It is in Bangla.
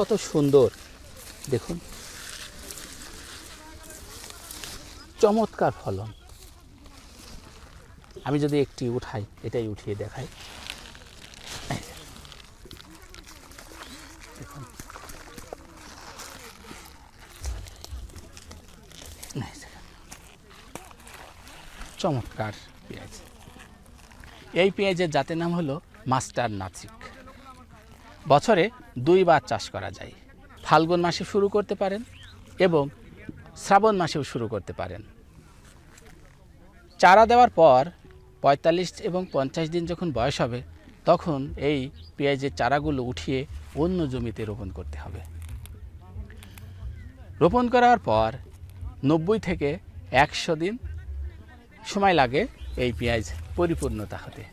কত সুন্দর। দেখুন। চমৎকার ফলন। আমি যদি একটি উঠাই, এটাই উঠিয়ে দেখাই। চমৎকার পেঁয়াজ। এই পেঁয়াজের জাতের নাম হলো মাস্টার নাচিক বছরে দুইবার চাষ করা যায়। ফাল্গুন মাসে শুরু করতে পারেন এবং শ্রাবণ মাসেও শুরু করতে পারেন। চারা দেওয়ার পর পঁয়তাল্লিশ এবং পঞ্চাশ দিন যখন বয়স হবে, তখন এই পেঁয়াজের চারাগুলো উঠিয়ে অন্য জমিতে রোপণ করতে হবে। রোপণ করার পর নব্বই থেকে একশো দিন সময় লাগে এই পেঁয়াজ পরিপূর্ণতা হতে।